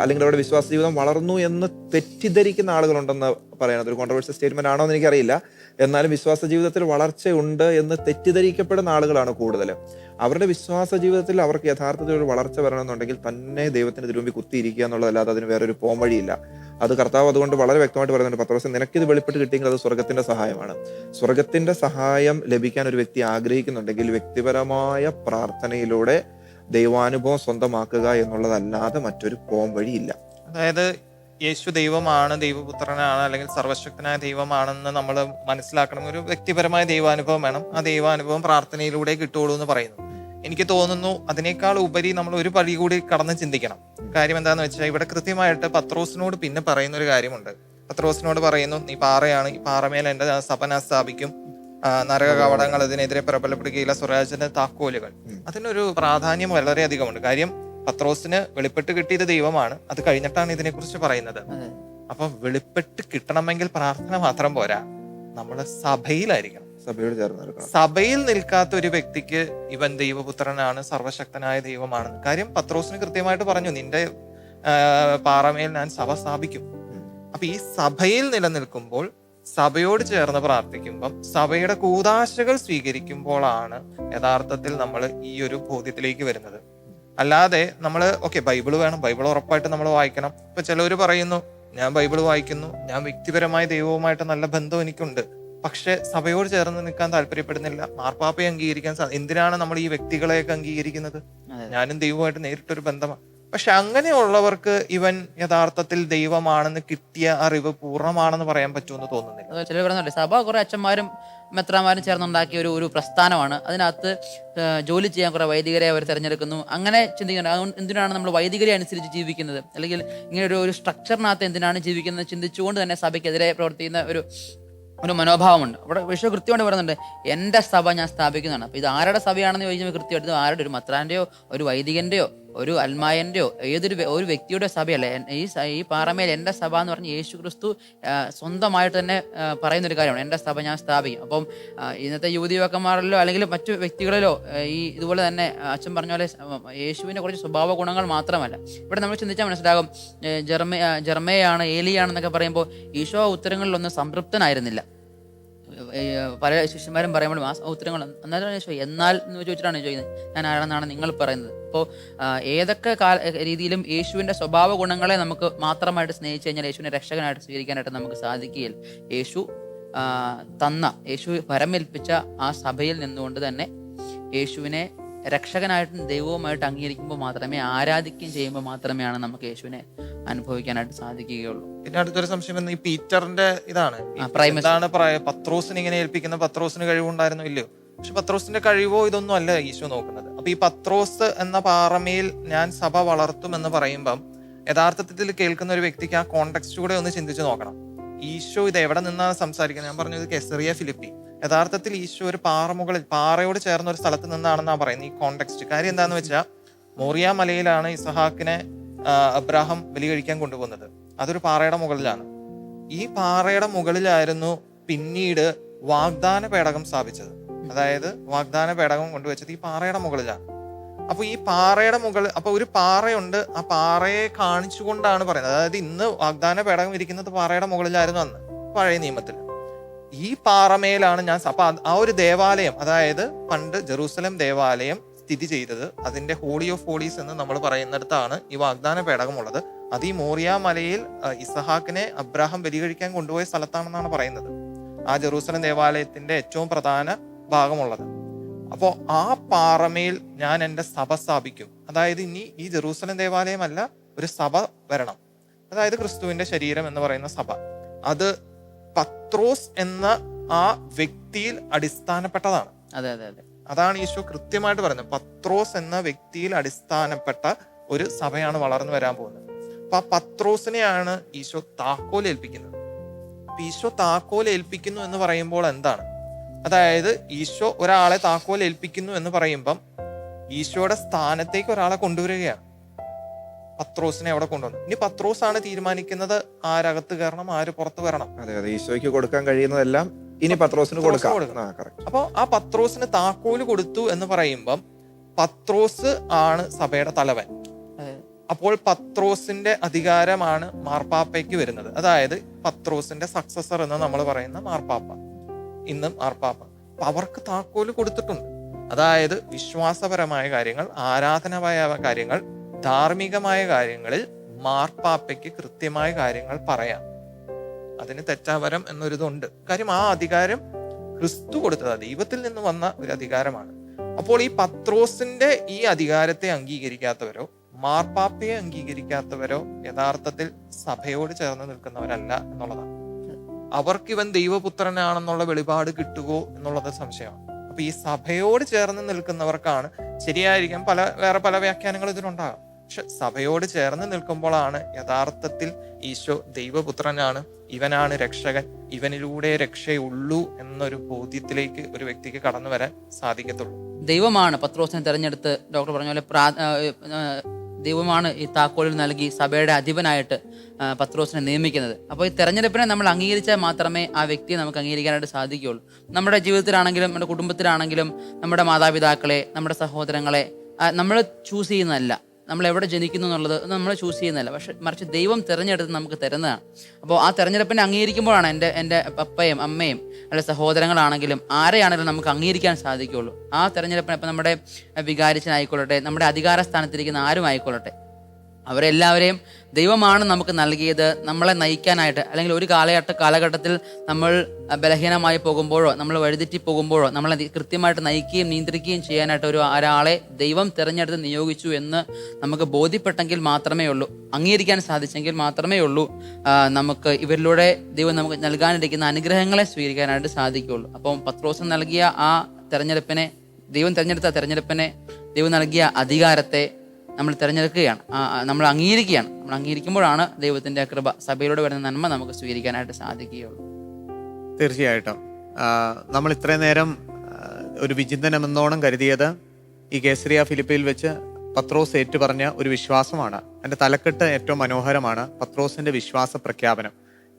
അല്ലെങ്കിൽ അവരുടെ വിശ്വാസ ജീവിതം വളർന്നു എന്ന് തെറ്റിദ്ധരിക്കുന്ന ആളുകളുണ്ടെന്ന് പറയുന്നത് ഒരു കോൺട്രവേഴ്സ്യൽ സ്റ്റേറ്റ്മെന്റ് ആണോ എന്ന് എനിക്കറിയില്ല. എന്നാലും വിശ്വാസ ജീവിതത്തിൽ വളർച്ചയുണ്ട് എന്ന് തെറ്റിദ്ധരിക്കപ്പെടുന്ന ആളുകളാണ് കൂടുതൽ അവരുടെ വിശ്വാസ ജീവിതത്തിൽ അവർക്ക് യഥാർത്ഥത്തിൽ ഒരു വളർച്ച വരണമെന്നുണ്ടെങ്കിൽ തന്നെ ദൈവത്തിന് തിരുമ്പി കുത്തിയിരിക്കുക എന്നുള്ളതല്ലാതെ അതിന് വേറൊരു പോം വഴിയില്ല. അത് കർത്താവ് അതുകൊണ്ട് വളരെ വ്യക്തമായിട്ട് പറയുന്നുണ്ട്. പത്രോസ് നിനക്കിത് വെളിപ്പെട്ട് കിട്ടിയെങ്കിൽ അത് സ്വർഗത്തിന്റെ സഹായമാണ്. സ്വർഗത്തിന്റെ സഹായം ലഭിക്കാൻ ഒരു വ്യക്തി ആഗ്രഹിക്കുന്നുണ്ടെങ്കിൽ വ്യക്തിപരമായ പ്രാർത്ഥനയിലൂടെ ദൈവാനുഭവം സ്വന്തമാക്കുക എന്നുള്ളതല്ലാതെ മറ്റൊരു പോം വഴിയില്ല. അതായത് യേശു ദൈവമാണ് ദൈവപുത്രനാണ് അല്ലെങ്കിൽ സർവശക്തനായ ദൈവമാണെന്ന് നമ്മൾ മനസ്സിലാക്കണം. ഒരു വ്യക്തിപരമായ ദൈവാനുഭവം വേണം. ആ ദൈവാനുഭവം പ്രാർത്ഥനയിലൂടെ കിട്ടുള്ളൂ എന്ന് പറയുന്നു. എനിക്ക് തോന്നുന്നു അതിനേക്കാൾ ഉപരി നമ്മൾ ഒരു പടി കൂടി കടന്ന് ചിന്തിക്കണം. കാര്യം എന്താണെന്ന് വെച്ചാൽ ഇവിടെ കൃത്യമായിട്ട് പത്രോസിനോട് പിന്നെ പറയുന്ന ഒരു കാര്യമുണ്ട്. പത്രോസിനോട് പറയുന്നു നീ പാറയാണ് ഈ പാറമേൽ എന്റെ സഭന സ്ഥാപിക്കും. നരക കവടങ്ങൾ ഇതിനെതിരെ പ്രബലപ്പെടുകയില്ല സ്വരാജിന്റെ താക്കോലുകൾ. അതിനൊരു പ്രാധാന്യം വളരെയധികമുണ്ട്. കാര്യം പത്രോസിന് വെളിപ്പെട്ട് കിട്ടിയത് ദൈവമാണ്. അത് കഴിഞ്ഞിട്ടാണ് ഇതിനെക്കുറിച്ച് പറയുന്നത്. അപ്പൊ വെളിപ്പെട്ട് കിട്ടണമെങ്കിൽ പ്രാർത്ഥന മാത്രം പോരാ. നമ്മൾ സഭയിലായിരിക്കണം. സഭയോട് ചേർന്ന് നിൽക്കണം. സഭയിൽ നിൽക്കാത്ത ഒരു വ്യക്തിക്ക് ഇവൻ ദൈവപുത്രനാണ് സർവശക്തനായ ദൈവമാണ്. കാര്യം പത്രോസിന് കൃത്യമായിട്ട് പറഞ്ഞു നിന്റെ പാറമേൽ ഞാൻ സഭ സ്ഥാപിക്കും. അപ്പൊ ഈ സഭയിൽ നിലനിൽക്കുമ്പോൾ സഭയോട് ചേർന്ന് പ്രാർത്ഥിക്കുമ്പം സഭയുടെ കൂതാശകൾ സ്വീകരിക്കുമ്പോഴാണ് യഥാർത്ഥത്തിൽ നമ്മൾ ഈ ഒരു ബോധ്യത്തിലേക്ക് വരുന്നത്. അല്ലാതെ നമ്മൾ ഓക്കെ ബൈബിൾ വേണം ബൈബിൾ ഉറപ്പായിട്ട് നമ്മൾ വായിക്കണം. ഇപ്പൊ ചിലവർ പറയുന്നു ഞാൻ ബൈബിൾ വായിക്കുന്നു ഞാൻ വ്യക്തിപരമായ ദൈവവുമായിട്ട് നല്ല ബന്ധം എനിക്കുണ്ട്. പക്ഷെ സഭയോട് ചേർന്ന് നിൽക്കാൻ താല്പര്യപ്പെടുന്നില്ല. മാർപ്പാപ്പയെ അംഗീകരിക്കാൻ എന്തിനാണ് നമ്മൾ ഈ വ്യക്തികളെയൊക്കെ അംഗീകരിക്കുന്നത്. ഞാനും ദൈവമായിട്ട് നേരിട്ടൊരു ബന്ധമാണ് പക്ഷെ അങ്ങനെയുള്ളവർക്ക് ഇവൻ യഥാർത്ഥത്തിൽ ദൈവമാണെന്ന് കിട്ടിയ അറിവ് പൂർണമാണെന്ന് പറയാൻ പറ്റുമെന്ന് തോന്നുന്നില്ല. ചിലർ സഭ കുറെ അച്ഛന്മാരും മെത്രാന്മാരും ചേർന്നുണ്ടാക്കിയ ഒരു ഒരു പ്രസ്ഥാനമാണ്. അതിനകത്ത് ജോലി ചെയ്യാൻ കുറെ വൈദികരെ അവർ തിരഞ്ഞെടുക്കുന്നു. അങ്ങനെ ചിന്തിക്കുന്നത് അതുകൊണ്ട് എന്തിനാണ് നമ്മൾ വൈദികരെ അനുസരിച്ച് ജീവിക്കുന്നത്? അല്ലെങ്കിൽ ഇങ്ങനെ ഒരു ഒരു സ്ട്രക്ചറിനകത്ത് എന്തിനാണ് ജീവിക്കുന്നത് ചിന്തിച്ചുകൊണ്ട് തന്നെ സഭയ്ക്കെതിരെ പ്രവർത്തിക്കുന്ന ഒരു ഒരു മനോഭാവമുണ്ട്. അവിടെ വിഷു കൃത്യമായിട്ട് പറയുന്നുണ്ട് എന്റെ സഭ ഞാൻ സ്ഥാപിക്കുന്നതാണ്. അപ്പോൾ ഇത് ആരുടെ സഭയാണെന്ന് ചോദിക്കുമ്പോൾ കൃത്യമായിട്ട് ആരുടെ? ഒരു മത്രാന്റെയോ ഒരു വൈദികന്റെയോ ഒരു അൽമായന്റെയോ ഏതൊരു ഒരു വ്യക്തിയുടെ സഭയല്ല. ഈ ഈ പാറമേൽ എന്റെ സഭ എന്ന് പറഞ്ഞ് യേശു ക്രിസ്തു സ്വന്തമായിട്ട് തന്നെ പറയുന്ന പറയുന്നൊരു കാര്യമാണ്. എന്റെ സഭ ഞാൻ സ്ഥാപിക്കും. അപ്പം ഇന്നത്തെ യുവതി യുവാക്കന്മാരിലോ അല്ലെങ്കിൽ മറ്റു വ്യക്തികളിലോ ഈ ഇതുപോലെ തന്നെ അച്ഛൻ പറഞ്ഞ പോലെ യേശുവിനെ കുറച്ച് സ്വഭാവ ഗുണങ്ങൾ മാത്രമല്ല. ഇവിടെ നമ്മൾ ചിന്തിച്ചാൽ മനസ്സിലാകും ജർമ്മ ജർമ്മയാണ് ഏലിയാണെന്നൊക്കെ പറയുമ്പോൾ ഈശോ ഉത്തരങ്ങളിലൊന്നും സംതൃപ്തനായിരുന്നില്ല. പല ശിഷ്യന്മാരും പറയുമ്പോഴും ആ ഉത്തരങ്ങൾ എന്നാലും എന്നാൽ? എന്ന് ചോദിച്ചിട്ടാണ് ചോദിക്കുന്നത്. ഞാൻ ആരാണെന്നാണ് നിങ്ങൾ പറയുന്നത്. അപ്പോൾ ഏതൊക്കെ കാല രീതിയിലും യേശുവിന്റെ സ്വഭാവ ഗുണങ്ങളെ നമുക്ക് മാത്രമായിട്ട് സ്നേഹിച്ചു കഴിഞ്ഞാൽ യേശുവിനെ രക്ഷകനായിട്ട് സ്വീകരിക്കാനായിട്ട് നമുക്ക് സാധിക്കുകയില്ല. യേശു തന്ന യേശു പരമേൽപ്പിച്ച ആ സഭയിൽ നിന്നുകൊണ്ട് തന്നെ യേശുവിനെ രക്ഷകനായിട്ടും ദൈവവുമായിട്ട് അംഗീകരിക്കുമ്പോൾ മാത്രമേ ആരാധിക്കുകയും ചെയ്യുമ്പോൾ മാത്രമേ ആണ് നമുക്ക് യേശുവിനെ അനുഭവിക്കാനായിട്ട് സാധിക്കുകയുള്ളൂ. പിന്നെ അടുത്തൊരു സംശയം ഈ പീറ്ററിന്റെ ഇതാണ്. എന്താണ് പത്രോസിന് ഇങ്ങനെ ഏൽപ്പിക്കുന്ന പത്രോസിന് കഴിവുണ്ടായിരുന്നു ഇല്ലയോ? പക്ഷെ പത്രോസിന്റെ കഴിവോ ഇതൊന്നും അല്ല ഈശോ നോക്കുന്നത്. അപ്പൊ ഈ പത്രോസ് എന്ന പാറമയിൽ ഞാൻ സഭ വളർത്തും എന്ന് പറയുമ്പം യഥാർത്ഥത്തിൽ കേൾക്കുന്ന ഒരു വ്യക്തിക്ക് ആ കോണ്ടെക്സ്റ്റ് കൂടെ ഒന്ന് ചിന്തിച്ച് നോക്കണം. ഈശോ ഇത് എവിടെ നിന്നാണ് സംസാരിക്കുന്നത്? ഞാൻ പറഞ്ഞത് കെസറിയ ഫിലിപ്പി. യഥാർത്ഥത്തിൽ ഈശോ ഒരു പാറമുകളിൽ പാറയോട് ചേർന്ന ഒരു സ്ഥലത്ത് നിന്നാണെന്നാണ് പറയുന്നത്. ഈ കോണ്ടെക്സ്റ്റ് കാര്യം എന്താണെന്ന് വെച്ചാൽ മോറിയ മലയിലാണ് ഇസഹാക്കിനെ അബ്രാഹം ബലി കഴിക്കാൻ കൊണ്ടുപോകുന്നത്. അതൊരു പാറയുടെ മുകളിലാണ്. ഈ പാറയുടെ മുകളിലായിരുന്നു പിന്നീട് വാഗ്ദാന പേടകം സ്ഥാപിച്ചത്. അതായത് വാഗ്ദാന പേടകം കൊണ്ടുവച്ചത് ഈ പാറയുടെ മുകളിലാണ്. അപ്പൊ ഈ പാറയുടെ മുകളിൽ അപ്പൊ ഒരു പാറയുണ്ട്. ആ പാറയെ കാണിച്ചുകൊണ്ടാണ് പറയുന്നത്. അതായത് ഇന്ന് വാഗ്ദാന പേടകം ഇരിക്കുന്നത് പാറയുടെ മുകളിലായിരുന്നു അന്ന്. പഴയ നിയമത്തിൽ. ഈ പാറമേലാണ് ഞാൻ അപ്പൊ ആ ഒരു ദേവാലയം അതായത് പണ്ട് ജെറൂസലം ദേവാലയം സ്ഥിതി ചെയ്തത് അതിന്റെ ഹോളി ഓഫ് ഹോളീസ് എന്ന് നമ്മൾ പറയുന്നിടത്താണ് ഈ വാഗ്ദാന പേടകമുള്ളത്. അത് ഈ മോറിയ മലയിൽ ഇസഹാക്കിനെ അബ്രാഹം ബലികഴിക്കാൻ കൊണ്ടുപോയ സ്ഥലത്താണെന്നാണ് പറയുന്നത്. ആ ജെറൂസലം ദേവാലയത്തിന്റെ ഏറ്റവും പ്രധാന ഭാഗമുള്ളത്. അപ്പോൾ ആ പാറമേൽ ഞാൻ എന്റെ സഭ സ്ഥാപിക്കും. അതായത് ഇനി ഈ ജെറൂസലം ദേവാലയമല്ല ഒരു സഭ വരണം. അതായത് ക്രിസ്തുവിന്റെ ശരീരം എന്ന് പറയുന്ന സഭ. അത് പത്രോസ് എന്ന ആ വ്യക്തിയിൽ അടിസ്ഥാനപ്പെട്ടതാണ്. അതെ അതെ അതെ. അതാണ് ഈശോ കൃത്യമായിട്ട് പറയുന്നത്. പത്രോസ് എന്ന വ്യക്തിയിൽ അടിസ്ഥാനപ്പെട്ട ഒരു സഭയാണ് വളർന്നു വരാൻ പോകുന്നത്. അപ്പൊ ആ പത്രോസിനെയാണ് ഈശോ താക്കോൽ ഏൽപ്പിക്കുന്നത്. അപ്പൊ ഈശോ താക്കോൽ ഏൽപ്പിക്കുന്നു എന്ന് പറയുമ്പോൾ എന്താണ്? അതായത് ഈശോ ഒരാളെ താക്കോൽ ഏൽപ്പിക്കുന്നു എന്ന് പറയുമ്പം ഈശോയുടെ സ്ഥാനത്തേക്ക് ഒരാളെ കൊണ്ടുവരികയാണ്. പത്രോസിനെ അവിടെ കൊണ്ടുവന്നു. ഇനി പത്രോസ് ആണ് തീരുമാനിക്കുന്നത് ആരകത്ത് കയറണം ആര് പുറത്ത് വരണം. അതെ അതെ. ഈശോയ്ക്ക് കൊടുക്കാൻ കഴിയുന്നതെല്ലാം ഇനി പത്രോസിന് കൊടുക്കാം. അപ്പോൾ ആ പത്രോസിന് താക്കോൽ കൊടുത്തു എന്ന് പറയുമ്പം പത്രോസ് ആണ് സഭയുടെ തലവൻ. അപ്പോൾ പത്രോസിന്റെ അധികാരമാണ് മാർപ്പാപ്പയ്ക്ക് വരുന്നത്. അതായത് പത്രോസിന്റെ സക്സസർ എന്ന് നമ്മൾ പറയുന്ന മാർപ്പാപ്പ. ഇന്നും മാർപ്പാപ്പ. അപ്പൊ അവർക്ക് താക്കോൽ കൊടുത്തിട്ടുണ്ട്. അതായത് വിശ്വാസപരമായ കാര്യങ്ങൾ ആരാധനമായ കാര്യങ്ങൾ ധാർമ്മികമായ കാര്യങ്ങളിൽ മാർപ്പാപ്പയ്ക്ക് കൃത്യമായ കാര്യങ്ങൾ പറയാം. അതിന് തെറ്റാവരം എന്നൊരിതുണ്ട്. കാര്യം ആ അധികാരം ക്രിസ്തു കൊടുത്തത്. ദൈവത്തിൽ നിന്ന് വന്ന ഒരു അധികാരമാണ്. അപ്പോൾ ഈ പത്രോസിന്റെ ഈ അധികാരത്തെ അംഗീകരിക്കാത്തവരോ മാർപ്പാപ്പയെ അംഗീകരിക്കാത്തവരോ യഥാർത്ഥത്തിൽ സഭയോട് ചേർന്ന് നിൽക്കുന്നവരല്ല എന്നുള്ളതാണ്. അവർക്ക് ഇവൻ ദൈവപുത്രനാണെന്നുള്ള വെളിപാട് കിട്ടുകയോ എന്നുള്ളത് സംശയമാണ്. അപ്പൊ ഈ സഭയോട് ചേർന്ന് നിൽക്കുന്നവർക്കാണ് ശരിയായിരിക്കാം. പല വേറെ പല വ്യാഖ്യാനങ്ങൾ ഇതിനുണ്ടാകാം പക്ഷെ സഭയോട് ചേർന്ന് നിൽക്കുമ്പോഴാണ് യഥാർത്ഥത്തിൽ ഈശോ ദൈവപുത്രനാണ്. ഇവനാണ് രക്ഷകൻ. ഇവനിലൂടെ രക്ഷയുള്ളൂ എന്നൊരു ബോധ്യത്തിലേക്ക് ഒരു വ്യക്തിക്ക് കടന്നു വരാൻ സാധിക്കത്തുള്ളൂ. ദൈവമാണ് പത്രോസിനെ തെരഞ്ഞെടുത്ത് ഡോക്ടർ പറഞ്ഞ പോലെ ദൈവമാണ് ഈ താക്കോലിൽ നൽകി സഭയുടെ അധിപനായിട്ട് പത്രോസിനെ നിയമിക്കുന്നത്. അപ്പോൾ ഈ തെരഞ്ഞെടുപ്പിനെ നമ്മൾ അംഗീകരിച്ചാൽ മാത്രമേ ആ വ്യക്തിയെ നമുക്ക് അംഗീകരിക്കാനായിട്ട് സാധിക്കുകയുള്ളൂ. നമ്മുടെ ജീവിതത്തിലാണെങ്കിലും നമ്മുടെ കുടുംബത്തിലാണെങ്കിലും നമ്മുടെ മാതാപിതാക്കളെ നമ്മുടെ സഹോദരങ്ങളെ നമ്മൾ ചൂസ് ചെയ്യുന്നതല്ല. നമ്മൾ എവിടെ ജനിക്കുന്നു എന്നുള്ളത് നമ്മൾ ചൂസ് ചെയ്യുന്നതല്ല. പക്ഷെ മറിച്ച് ദൈവം തിരഞ്ഞെടുത്ത് നമുക്ക് തരുന്നതാണ്. അപ്പോൾ ആ തെരഞ്ഞെടുപ്പിനെ അംഗീകരിക്കുമ്പോഴാണ് എന്റെ എന്റെ പപ്പയും അമ്മയും അല്ലെ സഹോദരങ്ങളാണെങ്കിലും ആരെയാണെങ്കിലും നമുക്ക് അംഗീകരിക്കാൻ സാധിക്കുകയുള്ളൂ. ആ തിരഞ്ഞെടുപ്പിനെ ഇപ്പം നമ്മുടെ വികാരിച്ചനായിക്കൊള്ളട്ടെ നമ്മുടെ അധികാര സ്ഥാനത്തിരിക്കുന്ന ആരും ആയിക്കൊള്ളട്ടെ അവരെല്ലാവരെയും ദൈവമാണ് നമുക്ക് നൽകിയത് നമ്മളെ നയിക്കാനായിട്ട്. അല്ലെങ്കിൽ ഒരു കാലഘട്ട കാലഘട്ടത്തിൽ നമ്മൾ ബലഹീനമായി പോകുമ്പോഴോ നമ്മൾ വഴിതെറ്റി പോകുമ്പോഴോ നമ്മളെ കൃത്യമായിട്ട് നയിക്കുകയും നിയന്ത്രിക്കുകയും ചെയ്യാനായിട്ട് ഒരു ഒരാളെ ദൈവം തിരഞ്ഞെടുത്ത് നിയോഗിച്ചു എന്ന് നമുക്ക് ബോധ്യപ്പെട്ടെങ്കിൽ മാത്രമേ ഉള്ളൂ. അംഗീകരിക്കാൻ സാധിച്ചെങ്കിൽ മാത്രമേ ഉള്ളൂ. നമുക്ക് ഇവരിലൂടെ ദൈവം നമുക്ക് നൽകാനിരിക്കുന്ന അനുഗ്രഹങ്ങളെ സ്വീകരിക്കാനായിട്ട് സാധിക്കുകയുള്ളൂ. അപ്പം പത്രോസം നൽകിയ ആ തെരഞ്ഞെടുപ്പിനെ ദൈവം തിരഞ്ഞെടുത്ത തെരഞ്ഞെടുപ്പിനെ ദൈവം നൽകിയ അധികാരത്തെ നമ്മൾ തിരഞ്ഞെടുക്കുകയാണ്. നമ്മൾ അംഗീകരിക്കുകയാണ്. നമ്മൾ അംഗീകരിക്കുമ്പോഴാണ് ദൈവത്തിന്റെ കൃപ സഭയിലൂടെ വരുന്ന നന്മ നമുക്ക് സ്വീകരിക്കാനായിട്ട് സാധിക്കുകയുള്ളൂ. തീർച്ചയായിട്ടും. നമ്മൾ ഇത്രയും നേരം ഒരു വിചിന്തനം എന്നോണം കരുതിയത് ഈ കേസരിയ ഫിലിപ്പിയിൽ വെച്ച് പത്രോസ് ഏറ്റുപറഞ്ഞ ഒരു വിശ്വാസമാണ്. എന്റെ തലക്കെട്ട് ഏറ്റവും മനോഹരമാണ് പത്രോസിന്റെ വിശ്വാസ പ്രഖ്യാപനം.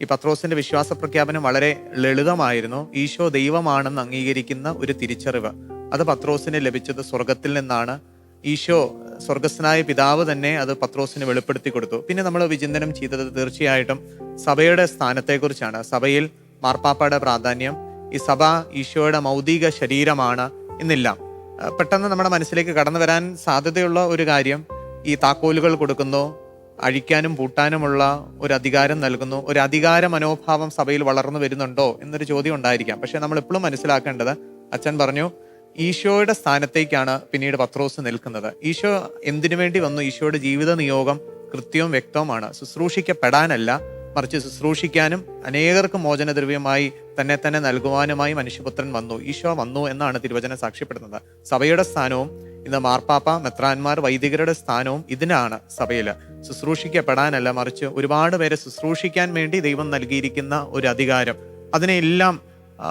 ഈ പത്രോസിന്റെ വിശ്വാസ പ്രഖ്യാപനം വളരെ ലളിതമായിരുന്നു. ഈശോ ദൈവമാണെന്ന് അംഗീകരിക്കുന്ന ഒരു തിരിച്ചറിവ്. അത് പത്രോസിന് ലഭിച്ചത് സ്വർഗത്തിൽ നിന്നാണ്. ഈശോ സ്വർഗസ്നായ പിതാവ് തന്നെ അത് പത്രോസിന് വെളിപ്പെടുത്തി കൊടുത്തു. പിന്നെ നമ്മൾ വിചിന്തനം ചെയ്തത് തീർച്ചയായിട്ടും സഭയുടെ സ്ഥാനത്തെക്കുറിച്ചാണ്. സഭയിൽ മാർപ്പാപ്പയുടെ പ്രാധാന്യം ഈ സഭ ഈശോയുടെ മൗതിക ശരീരമാണ് എന്നില്ല. പെട്ടെന്ന് നമ്മുടെ മനസ്സിലേക്ക് കടന്നു വരാൻ സാധ്യതയുള്ള ഒരു കാര്യം ഈ താക്കോലുകൾ കൊടുക്കുന്നു അഴിക്കാനും പൂട്ടാനുമുള്ള ഒരു അധികാരം നൽകുന്നു. ഒരു അധികാര മനോഭാവം സഭയിൽ വളർന്നു വരുന്നുണ്ടോ എന്നൊരു ചോദ്യം ഉണ്ടായിരിക്കാം. പക്ഷെ നമ്മൾ എപ്പോഴും മനസ്സിലാക്കേണ്ടത് അച്ഛൻ പറഞ്ഞു ഈശോയുടെ സ്ഥാനത്തേക്കാണ് പിന്നീട് പത്രോസ് നിൽക്കുന്നത്. ഈശോ എന്തിനു വേണ്ടി വന്നു? ഈശോയുടെ ജീവിത നിയോഗം കൃത്യവും വ്യക്തവുമാണ്. ശുശ്രൂഷിക്കപ്പെടാനല്ല മറിച്ച് ശുശ്രൂഷിക്കാനും അനേകർക്ക് മോചനദ്രവ്യമായി തന്നെ തന്നെ നൽകുവാനുമായി മനുഷ്യപുത്രൻ വന്നു. ഈശോ വന്നു എന്നാണ് തിരുവചന സാക്ഷ്യപ്പെടുന്നത്. സഭയുടെ സ്ഥാനവും ഇന്ന് മാർപ്പാപ്പ മെത്രാന്മാർ വൈദികരുടെ സ്ഥാനവും ഇതിനാണ് സഭയിൽ ശുശ്രൂഷിക്കപ്പെടാനല്ല മറിച്ച് ഒരുപാട് പേരെ ശുശ്രൂഷിക്കാൻ വേണ്ടി ദൈവം നൽകിയിരിക്കുന്ന ഒരു അധികാരം. അതിനെല്ലാം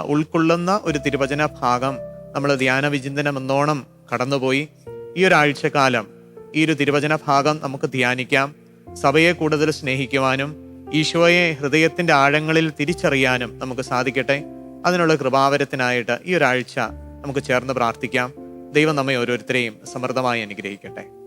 ഉൾക്കൊള്ളുന്ന ഒരു തിരുവചന ഭാഗം നമ്മൾ ധ്യാന വിചിന്തനം എന്നോണം കടന്നുപോയി. ഈ ഒരാഴ്ചക്കാലം ഈ ഒരു തിരുവചന ഭാഗം നമുക്ക് ധ്യാനിക്കാം. സഭയെ കൂടുതൽ സ്നേഹിക്കുവാനും ഈശോയെ ഹൃദയത്തിന്റെ ആഴങ്ങളിൽ തിരിച്ചറിയാനും നമുക്ക് സാധിക്കട്ടെ. അതിനുള്ള കൃപാവരത്തിനായിട്ട് ഈ ഒരാഴ്ച നമുക്ക് ചേർന്ന് പ്രാർത്ഥിക്കാം. ദൈവം നമ്മെ ഓരോരുത്തരെയും സമൃദ്ധമായി അനുഗ്രഹിക്കട്ടെ.